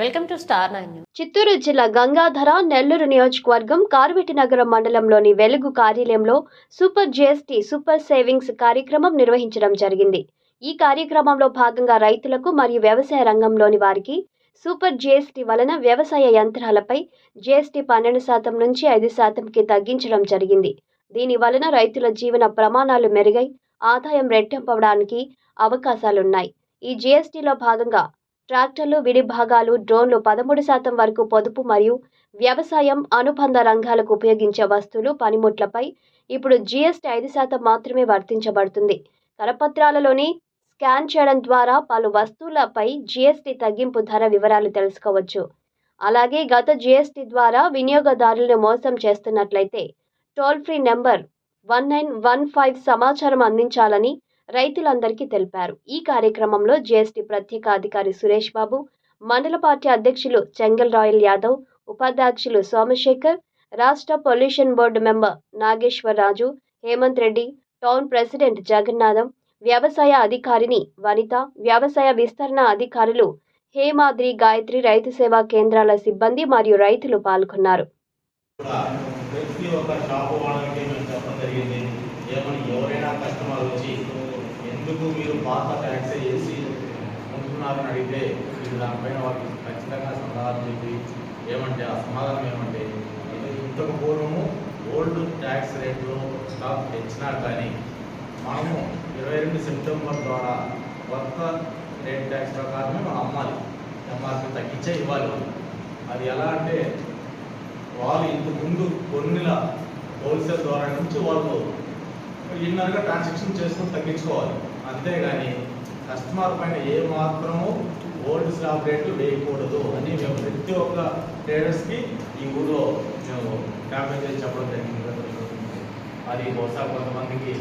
Welcome to star Chittoor జిల్లా గంగాధర నెల్లూరు నియోజకవర్గం కార్వెటి నగరం మండలంలోని వెలుగు కార్యాలయంలో సూపర్ జీఎస్టీ సూపర్ సేవింగ్స్ కార్యక్రమం నిర్వహించడం జరిగింది. ఈ కార్యక్రమంలో భాగంగా రైతులకు మరియు వ్యవసాయ రంగంలోని వారికి సూపర్ జీఎస్టీ వలన వ్యవసాయ యంత్రాలపై జీఎస్టీ పన్నెండు శాతం నుంచి ఐదు శాతంకి తగ్గించడం జరిగింది. దీని వలన రైతుల జీవన ప్రమాణాలు మెరుగై ఆదాయం రెట్టింపవడానికి అవకాశాలున్నాయి. ఈ జీఎస్టీలో భాగంగా ట్రాక్టర్లు విడిభాగాలు డ్రోన్లు పదమూడు శాతం వరకు పొదుపు మరియు వ్యవసాయం అనుబంధ రంగాలకు ఉపయోగించే వస్తువులు పనిముట్లపై ఇప్పుడు జీఎస్టీ ఐదు శాతం మాత్రమే వర్తించబడుతుంది. కరపత్రాలలోని స్కాన్ చేయడం ద్వారా పలు వస్తువులపై జీఎస్టీ తగ్గింపు ధర వివరాలు తెలుసుకోవచ్చు. అలాగే గత జీఎస్టీ ద్వారా వినియోగదారులను మోసం చేస్తున్నట్లయితే toll free number one nine one five సమాచారం అందించాలని రైతులందరికీ తెలిపారు. ఈ కార్యక్రమంలో జీఎస్టీ ప్రత్యేక అధికారి సురేష్ బాబు మండల పార్టీ అధ్యక్షులు చెంగల్ రాయల్ యాదవ్ ఉపాధ్యక్షులు సోమశేఖర్ రాష్ట్ర pollution board member Nageswararaju Hemanth Reddy town president Jagannatham వ్యవసాయ అధికారిని వనిత వ్యవసాయ విస్తరణ అధికారులు హేమాద్రి గాయత్రి రైతు సేవా కేంద్రాల సిబ్బంది మరియు రైతులు పాల్గొన్నారు కూడా ప్రతి ఒక్క షాపు వాళ్ళకి మేము చెప్పడం జరిగింది ఏమని ఎవరైనా కస్టమర్ వచ్చి ఎందుకు మీరు పాత ట్యాక్స్ వేసి ఉంటున్నారని అడిగితే మీరు దానిపైన వాళ్ళకి ఖచ్చితంగా సమాధానం చెప్పి ఏమంటే ఆ సమాధానం ఏమంటే ఇది ఇంతకు పూర్వము ఓల్డ్ ట్యాక్స్ రేట్లో స్టాక్ తెచ్చినా కానీ మనము ఇరవై రెండు సెప్టెంబర్ ద్వారా కొత్త రేట్ ట్యాక్స్ ప్రకారమే మనం అమ్మాలి. ఎంఆర్పీ తగ్గించే ఇవ్వాలి అది ఎలా అంటే వాళ్ళు ఇంతకుముందు కొన్నిల హోల్సేల్ ద్వారా నుంచి వాళ్ళు ఇన్నర్గా ట్రాన్సాక్షన్ చేసుకొని తగ్గించుకోవాలి. అంతేగాని కస్టమర్ పైన ఏ మాత్రము ఓల్డ్ స్లాబ్ రేట్లు వేయకూడదు అని మేము ప్రతి ఒక్క ట్రేడర్స్కి ఈ ఊళ్ళో మేము క్యాంపెయిన్ చేసి చెప్పడం జరిగింది. అది బహుశా కొంతమందికి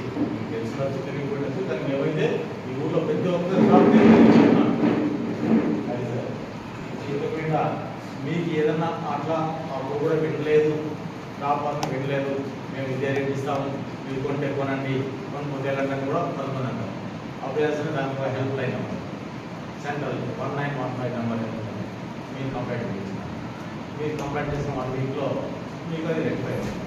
తెలిసినట్టు తెలియకూడదు దానికి ఏమైతే ఈ ఊళ్ళో ప్రతి ఒక్క స్లాబ్ అది సార్. చేయకుండా మీకు ఏదన్నా అట్లా మాకు కూడా పెట్టలేదు టాప్ అంతా పెట్టలేదు మేము ఇదే రేట్ ఇస్తాము. మీరు కొంటే కొనండి. కొనుక్కుంటే వెళ్ళండి కూడా కొంతమంది వేసిన దానికి helpline number central one nine one five number మీరు కంప్లైంట్ చేసిన. మీరు కంప్లైంట్ చేసిన వన్ వీక్లో మీకు అది రెక్టిఫై అవుతుంది.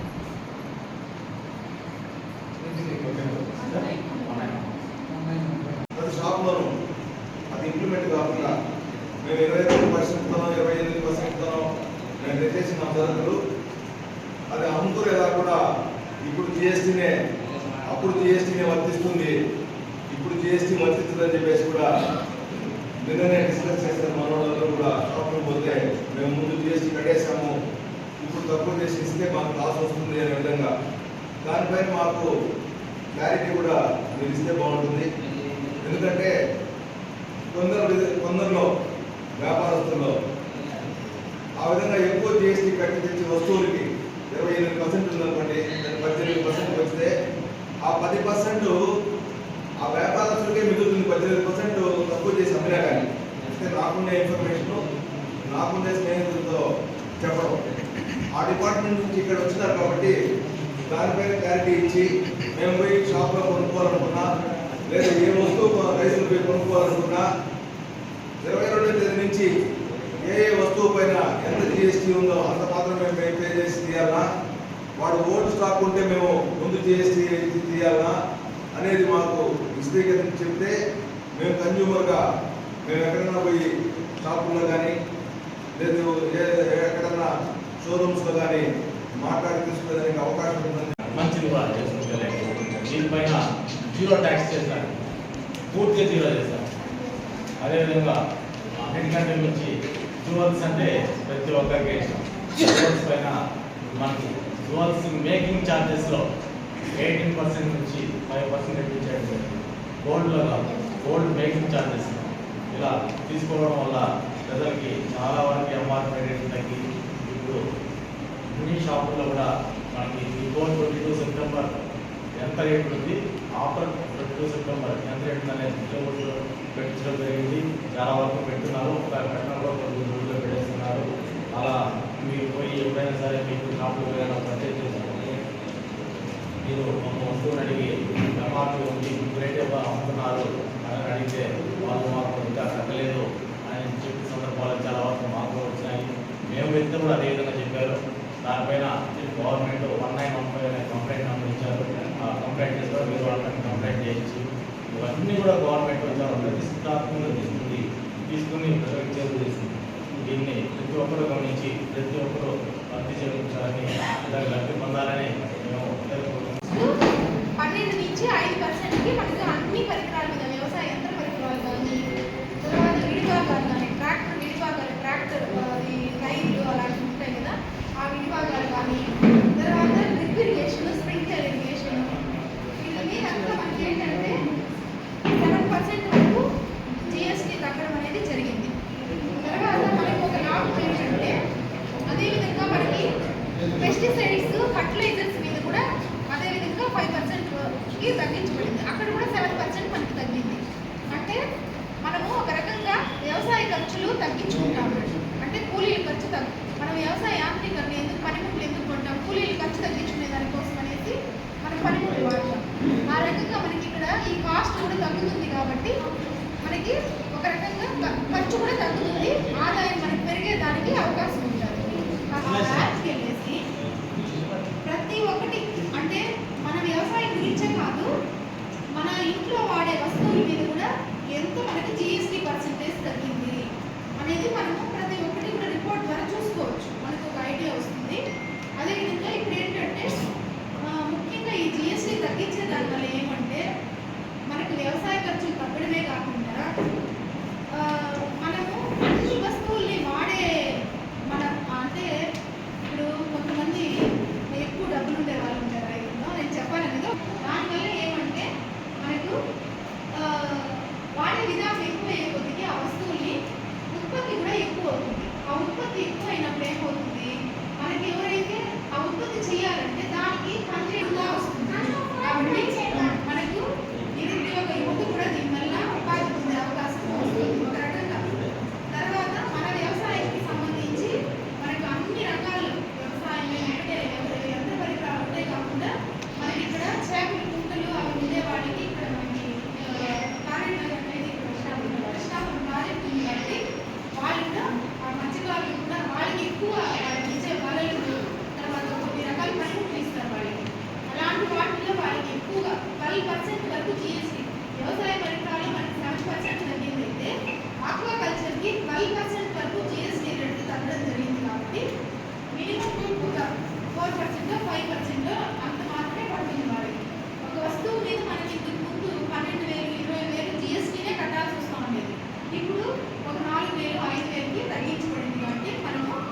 ప్రతి షాప్లోనూ అది ఇంప్లిమెంట్ కాకుండా మేము ఇరవై రెండు పర్సెంట్తోనో ఇరవై ఎనిమిది పర్సెంట్తోనో మేము తెచ్చేసిన సరుకులు అది అమ్ముకునేలా కూడా ఇప్పుడు జిఎస్టీనే అప్పుడు జిఎస్టీనే వర్తిస్తుంది. ఇప్పుడు జిఎస్టీ వర్తిస్తుందని చెప్పేసి కూడా నిన్ననే డిస్కస్ చేసిన మనోళ్ళందరూ కూడా షాపులకు పోతే మేము ముందు జిఎస్టీ కట్టేసాము ఇప్పుడు తక్కువ చేసి ఇస్తే మాకు లాస్ వస్తుంది అనే విధంగా. దానిపైన మాకు క్లారిటీ కూడా మీరు ఇస్తే బాగుంటుంది. ఎందుకంటే కొందరు కొందరిలో వ్యాపారస్తుల్లో ఆ విధంగా ఎక్కువ జిఎస్టీ కట్టి తెచ్చి వస్తువులకి ఇరవై ఎనిమిది పర్సెంట్ ఉందనుకోండి పద్దెనిమిది పర్సెంట్ వస్తే ఆ పది పర్సెంట్ ఆ వ్యాపారస్తులకే మిగులుతుంది పద్దెనిమిది పర్సెంట్ తక్కువ చేసి అమ్మినా కానీ అంటే నాకుండే ఇన్ఫర్మేషన్ రాకుండా స్నేహితులతో చెప్పడం. ఆ డిపార్ట్మెంట్ నుంచి ఇక్కడ వచ్చినారు కాబట్టి దానిపైన క్లారిటీ ఇచ్చి మేము పోయి షాప్లో కొనుక్కోవాలనుకున్నా లేదా ఏ వస్తువు రైతులు పోయి కొనుక్కోవాలనుకున్నా ఇరవై రెండో తేదీ నుంచి ఏ ఏ వస్తువు పైన ఎంత జిఎస్టీ ఉందో అంత మాత్రం మేము పే చేసి తీయాలా వాడు ఓల్డ్ స్టాక్ ఉంటే మేము ముందు జిఎస్టీ తీయాలా అనేది మాకు విశదీకరించి చెప్తే మేము కన్జ్యూమర్గా మేము ఎక్కడైనా పోయి షాపుల్లో కానీ లేదు ఎక్కడన్నా షోరూమ్స్లో కానీ మాట్లాడి తీసుకునేదానికి అవకాశం ఉందని మంచిది కూడా చేసుకుంటే దీనిపైన జీరో ట్యాక్స్ చేశారు పూర్తిగా జీరో చేశారు అదేవిధంగా ఎందుకంటే నుంచి జువల్స్ అంటే ప్రతి ఒక్కరికి జువల్స్ పైన మనకి జువల్స్ మేకింగ్ ఛార్జెస్లో ఎయిటీన్ పర్సెంట్ నుంచి ఫైవ్ పర్సెంట్ తగ్గించడం జరిగింది. గోల్డ్లో కాదు గోల్డ్ మేకింగ్ ఛార్జెస్ ఇలా తీసుకోవడం వల్ల ప్రజలకి చాలా వరకు ఎంఆర్పీ రేట్లు తగ్గి ఇప్పుడు అన్ని షాపుల్లో కూడా మనకి బిఫోర్ ట్వంటీ టూ సెప్టెంబర్ ఎంత రేట్ ఉంది? ఆఫర్ ట్వంటీ టూ సెప్టెంబర్ ఎంత రేట్ ఉంది అనేది సిలబస్లో పెట్టించడం జరిగింది. చాలా వరకు పెట్టున్నారు ఒక పెట్టడంలో కొన్ని రోజుల్లో పెట్టేస్తున్నారు. అలా మీరు పోయి ఎప్పుడైనా సరే మీకు షాపులో ఏదైనా పర్చేజ్ చేసుకుంటే మీరు వస్తువులు అడిగి టమాటలు మీకు గ్రేట్ అమ్ముతున్నారు అని అడిగితే వాళ్ళు మాకు ఇంకా తగ్గలేదు అని చెప్పిన సందర్భాలు చాలా వరకు మాకు వచ్చినాయి. మేము వెళ్తే కూడా అదేవిధంగా చెప్పారు. దానిపైన government one nine one five అనే కంప్లైంట్ నంబర్ ఇచ్చారు. ఆ కంప్లైంట్ చేసి మీరు వాళ్ళకి కంప్లైంట్ చేయించి ఇవన్నీ కూడా గవర్నమెంట్ వచ్చారు ప్రతిష్టాత్మకంగా తీసుకుంది తీసుకుని ప్రజలకు చేరువ చేసింది. దీన్ని ప్రతి ఒక్కరు గమనించి ప్రతి ఒక్కరు భర్తీ చేయించాలని ఇలా లబ్ధి పొందాలని మేము తెలుపుకుంటున్నాం పన్నెండు నుంచి ఐదు పర్సెంట్కి మనకు అన్ని పరికరాల